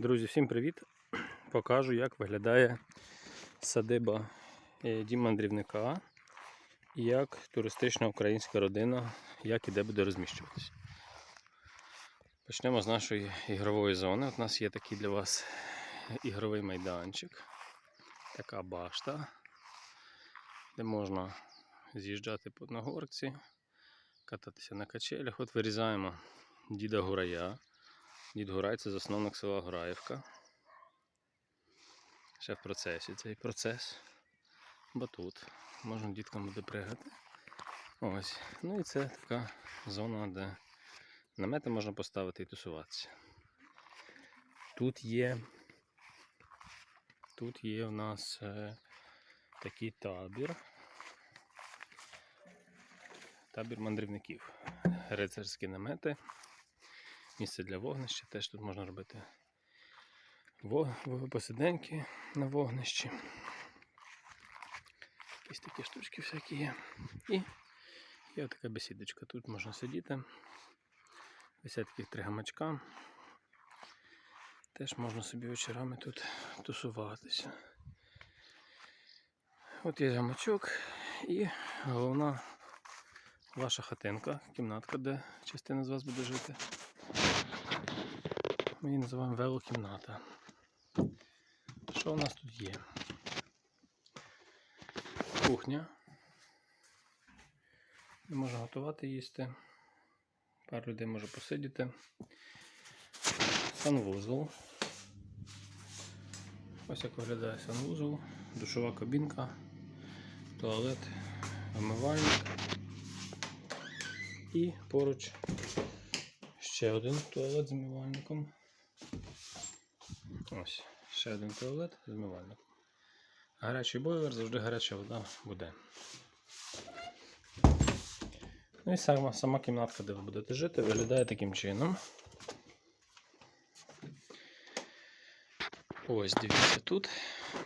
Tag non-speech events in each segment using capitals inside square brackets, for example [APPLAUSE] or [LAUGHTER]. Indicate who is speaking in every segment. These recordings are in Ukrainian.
Speaker 1: Друзі, всім привіт! [CLEARS THROAT] Покажу, як виглядає садиба е, дім і як туристична українська родина, як і де буде розміщуватись. Почнемо з нашої ігрової зони. От у нас є такий для вас ігровий майданчик, така башта, де можна з'їжджати по нагорці, кататися на качелях. От вирізаємо діда Гурая. Дід Гурай це засновник села Гураївка. Ще в процесі цей процес. Батут. Можна діткам буде пригати. Ось. Ну і це така зона, де намети можна поставити і тусуватися. Тут є. Тут є у нас е, такий табір. Табір мандрівників. Рицарські намети. Місце для вогнища, теж тут можна робити посиденьки на вогнищі. Якісь такі штучки всякі є. І є така бесідочка. Тут можна сидіти. Висять таких три гамачка. Теж можна собі вечорами тут тусуватися. От є гамачок і головна ваша хатинка, кімнатка, де частина з вас буде жити. Ми її називаємо велокімната. Що у нас тут є? Кухня. Де можна готувати їсти. Пару людей може посидіти. Санвузол. Ось як виглядає санвузол, душова кабінка, туалет, вмивальник. І поруч ще один туалет з вмивальником. Ось, ще один туалет з вмивальником. Гарячий бойлер, завжди гаряча вода буде. Ну і сама, сама кімнатка, де ви будете жити, виглядає таким чином. Ось, дивіться, тут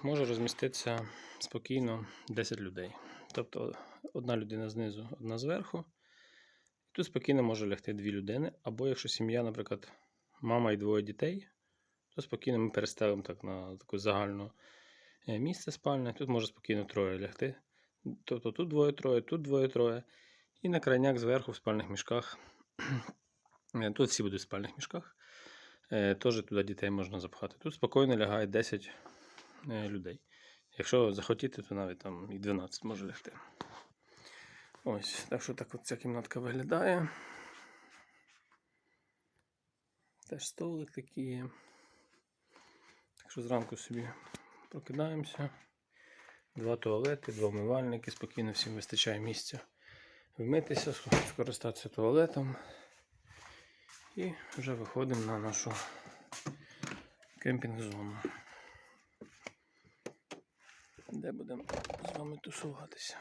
Speaker 1: може розміститися спокійно 10 людей. Тобто одна людина знизу, одна зверху. Тут спокійно може лягти дві людини, або якщо сім'я, наприклад, мама і двоє дітей, то спокійно ми переставимо так на таке загальне місце спальне. Тут може спокійно троє лягти. Тобто тут двоє-троє, тут двоє-троє. І на крайняк зверху в спальних мішках. [CLEARS THROAT] Е, Тут всі будуть в спальних мішках. Е, Теж туди дітей можна запхати. Тут спокійно лягає 10 е, людей. Якщо захотіти, то навіть там і 12 може лягти. Ось, так що так от ця кімнатка виглядає. Теж столик такий є. Так що зранку собі прокидаємося. Два туалети, два вмивальники, спокійно всім вистачає місця вмитися, скористатися туалетом. І вже виходимо на нашу кемпінг-зону, де будемо з вами тусуватися.